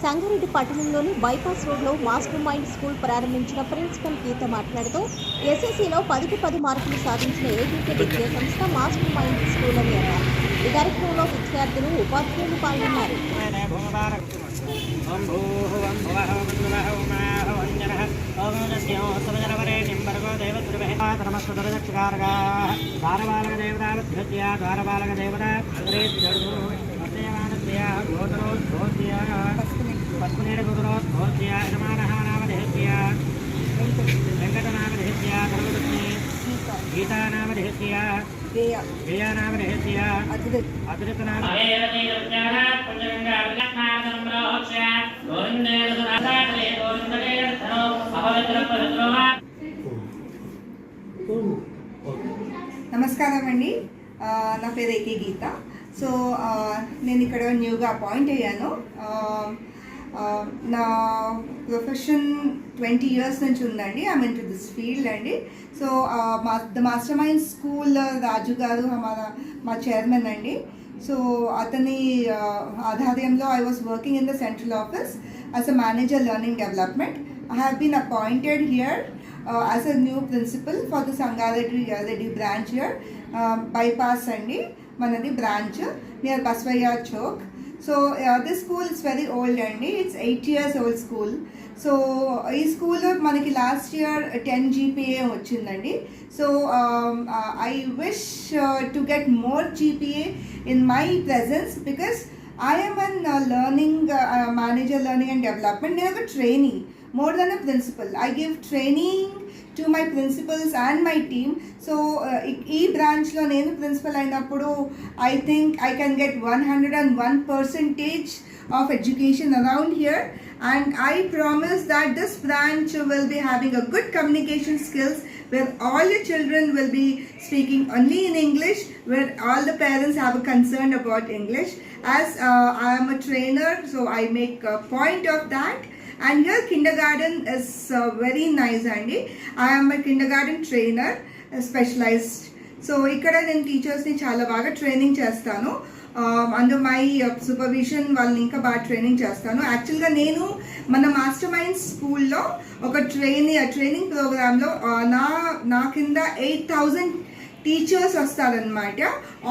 సంగారెడ్డి పట్టణంలోని బైపాస్ రోడ్లో master mind school ప్రారంభించిన ప్రిన్సిపల్ గీత మాట్లాడుతూ ఎస్ఎస్సీలో పదికి పది మార్కులు సాధించిన ఏకైక విద్యా సంస్థ మాస్టర్ మైండ్ స్కూల్ అని అన్నారు. ఈ కార్యక్రమంలో విద్యార్థులు ఉపాధ్యాయులు పాల్గొన్నారు. ఓం దేవత నమస్కారం అండి నా పేరు ఏకే గీత. సో నేను ఇక్కడ న్యూగా అపాయింట్ అయ్యాను. నా ప్రొఫెషన్ ట్వంటీ ఇయర్స్ నుంచి ఉందండి. I mean to this field అండి. సో మా the master mind school Raju garu మా మా చైర్మన్ అండి. సో అతని ఆధార్యంలో I was working in the central office as a manager learning development I have been appointed here uh, as a new principal for the Sangareddy branch branch here, um, bypass అండి. మనది branch near Basvayya Chowk. So this school is very old అండి. It's eight years old school so ఈ school మనకి last year ten GPA వచ్చిందండి. So I wish to get more GPA in my presence because I'm an an manager learning and development నేను ఒక training more than a principal. I give training to my principals and my team. So ఈ బ్రాంచ్లో నేను principal అయినప్పుడు I think I can get one hundred and one percentage of education around here and I promise that this branch will be having a good communication skills where all the children will be speaking only in English, where all the parents have a concern about English. As uh, I am a trainer, so I make a point of that. And గర్ kindergarten is very nice అండి Andy. I am a kindergarten trainer, uh, so ఇక్కడ నేను టీచర్స్ని చాలా బాగా training చేస్తాను. అందు my supervision వాళ్ళని ఇంకా బాగా ట్రైనింగ్ చేస్తాను. యాక్చువల్గా నేను మన మాస్టర్ మైండ్ స్కూల్లో ఒక ట్రైనింగ్ ట్రైనింగ్ ప్రోగ్రాంలో నా నా కింద ఎయిట్ థౌజండ్ టీచర్స్ వస్తారనమాట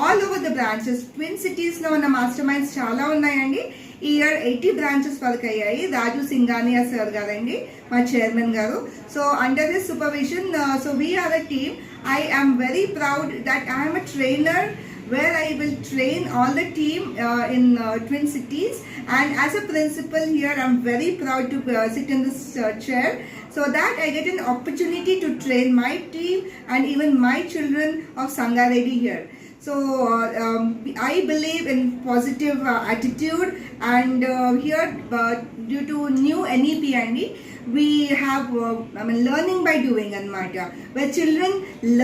all over the branches twin సిటీస్లో ఉన్న మాస్టర్ మైండ్స్ చాలా ఉన్నాయండి ఈ ఇయర్ ఎయిటీ బ్రాంచెస్ వరకు అయ్యాయి రాజు సింగానియా సార్ గారండి మా chairman garu so under this supervision so we are a team I am very proud that I am a trainer where I will train all the team uh, in uh, Twin Cities. And as a principal here, I'm very proud to uh, sit in this uh, chair so that I get an opportunity to train my team and even my children of Sangareddy here. So uh, um, I believe in positive uh, attitude and uh, here due to new NEP and we have I mean learning by doing and matter where children learn